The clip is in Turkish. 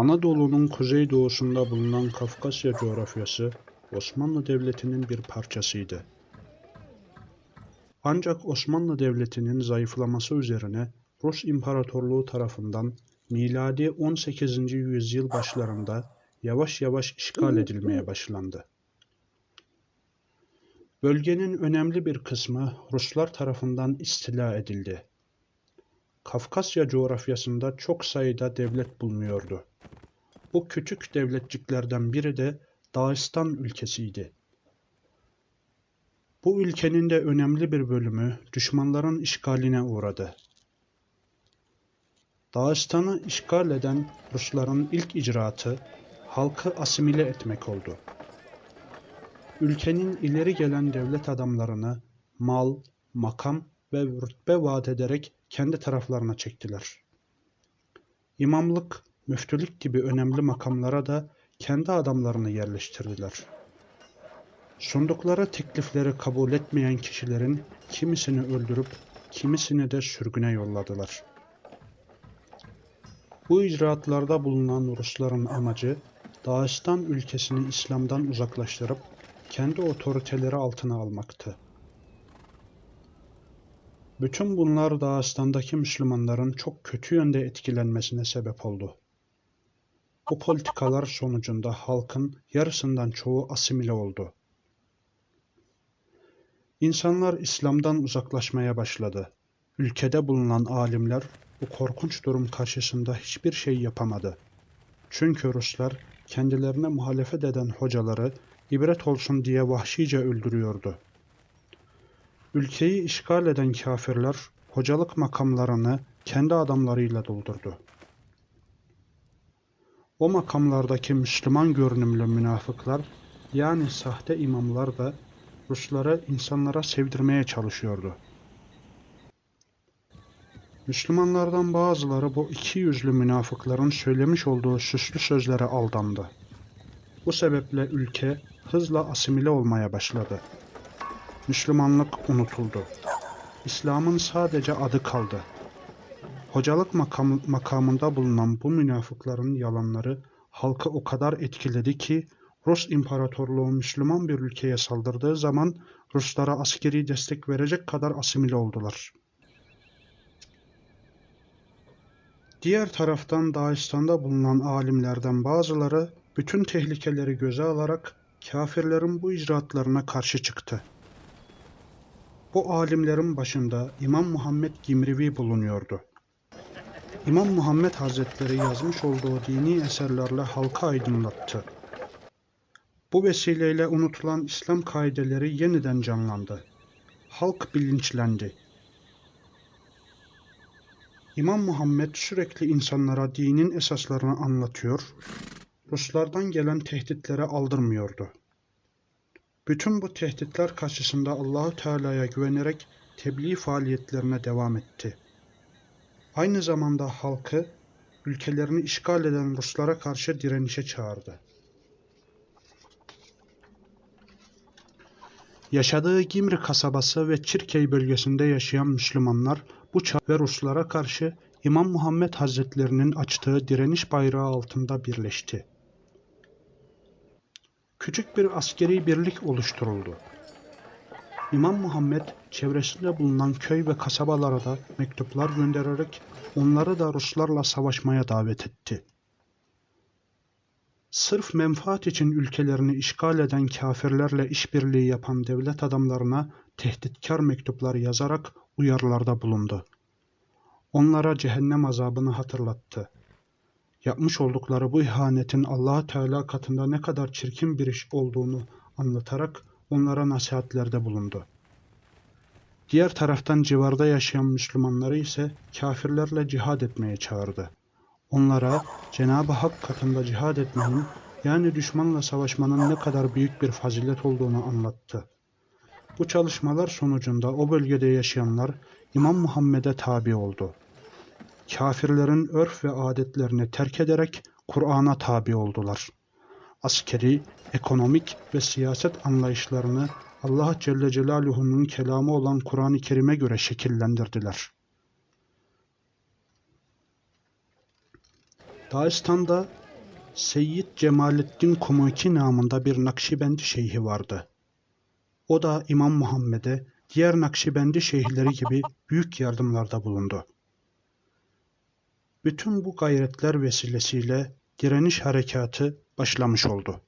Anadolu'nun kuzeydoğusunda bulunan Kafkasya coğrafyası Osmanlı Devleti'nin bir parçasıydı. Ancak Osmanlı Devleti'nin zayıflaması üzerine Rus İmparatorluğu tarafından miladi 18. yüzyıl başlarında yavaş yavaş işgal edilmeye başlandı. Bölgenin önemli bir kısmı Ruslar tarafından istila edildi. Kafkasya coğrafyasında çok sayıda devlet bulunuyordu. Bu küçük devletciklerden biri de Dağıstan ülkesiydi. Bu ülkenin de önemli bir bölümü düşmanların işgaline uğradı. Dağıstan'ı işgal eden Rusların ilk icraatı halkı asimile etmek oldu. Ülkenin ileri gelen devlet adamlarını mal, makam ve rütbe vaat ederek kendi taraflarına çektiler. İmamlık, müftülük gibi önemli makamlara da kendi adamlarını yerleştirdiler. Sundukları teklifleri kabul etmeyen kişilerin kimisini öldürüp kimisini de sürgüne yolladılar. Bu icraatlarda bulunan Rusların amacı Dağıstan ülkesini İslam'dan uzaklaştırıp kendi otoriteleri altına almaktı. Bütün bunlar Dağıstan'daki Müslümanların çok kötü yönde etkilenmesine sebep oldu. Bu politikalar sonucunda halkın yarısından çoğu asimile oldu. İnsanlar İslam'dan uzaklaşmaya başladı. Ülkede bulunan alimler bu korkunç durum karşısında hiçbir şey yapamadı. Çünkü Ruslar kendilerine muhalefet eden hocaları ibret olsun diye vahşice öldürüyordu. Ülkeyi işgal eden kafirler hocalık makamlarını kendi adamlarıyla doldurdu. O makamlardaki Müslüman görünümlü münafıklar yani sahte imamlar da Rusları insanlara sevdirmeye çalışıyordu. Müslümanlardan bazıları bu iki yüzlü münafıkların söylemiş olduğu süslü sözlere aldandı. Bu sebeple ülke hızla asimile olmaya başladı. Müslümanlık unutuldu. İslam'ın sadece adı kaldı. Hocalık makam, makamında bulunan bu münafıkların yalanları halkı o kadar etkiledi ki Rus İmparatorluğu Müslüman bir ülkeye saldırdığı zaman Ruslara askeri destek verecek kadar asimile oldular. Diğer taraftan Dağistan'da bulunan alimlerden bazıları bütün tehlikeleri göze alarak kafirlerin bu icraatlarına karşı çıktı. Bu alimlerin başında İmam Muhammed Gimrivi bulunuyordu. İmam Muhammed Hazretleri yazmış olduğu dini eserlerle halka aydınlattı. Bu vesileyle unutulan İslam kaideleri yeniden canlandı. Halk bilinçlendi. İmam Muhammed sürekli insanlara dinin esaslarını anlatıyor, Ruslardan gelen tehditlere aldırmıyordu. Bütün bu tehditler karşısında Allahü Teala'ya güvenerek tebliğ faaliyetlerine devam etti. Aynı zamanda halkı ülkelerini işgal eden Ruslara karşı direnişe çağırdı. Yaşadığı Gimri kasabası ve Çirkey bölgesinde yaşayan Müslümanlar bu çağ ve Ruslara karşı İmam Muhammed Hazretlerinin açtığı direniş bayrağı altında birleşti. Küçük bir askeri birlik oluşturuldu. İmam Muhammed çevresinde bulunan köy ve kasabalara da mektuplar göndererek onları da Ruslarla savaşmaya davet etti. Sırf menfaat için ülkelerini işgal eden kafirlerle işbirliği yapan devlet adamlarına tehditkar mektuplar yazarak uyarılarda bulundu. Onlara cehennem azabını hatırlattı. Yapmış oldukları bu ihanetin allah Teala katında ne kadar çirkin bir iş olduğunu anlatarak onlara nasihatlerde bulundu. Diğer taraftan civarda yaşayan Müslümanları ise kafirlerle cihad etmeye çağırdı. Onlara Cenab-ı Hak katında cihad etmenin yani düşmanla savaşmanın ne kadar büyük bir fazilet olduğunu anlattı. Bu çalışmalar sonucunda o bölgede yaşayanlar İmam Muhammed'e tabi oldu. Kafirlerin örf ve adetlerini terk ederek Kur'an'a tabi oldular. Askeri, ekonomik ve siyaset anlayışlarını Allah Celle Celaluhu'nun kelamı olan Kur'an-ı Kerim'e göre şekillendirdiler. Dağistan'da Seyyid Cemalettin Kumuki namında bir Nakşibendi şeyhi vardı. O da İmam Muhammed'e diğer Nakşibendi şeyhleri gibi büyük yardımlarda bulundu. Bütün bu gayretler vesilesiyle direniş harekatı başlamış oldu.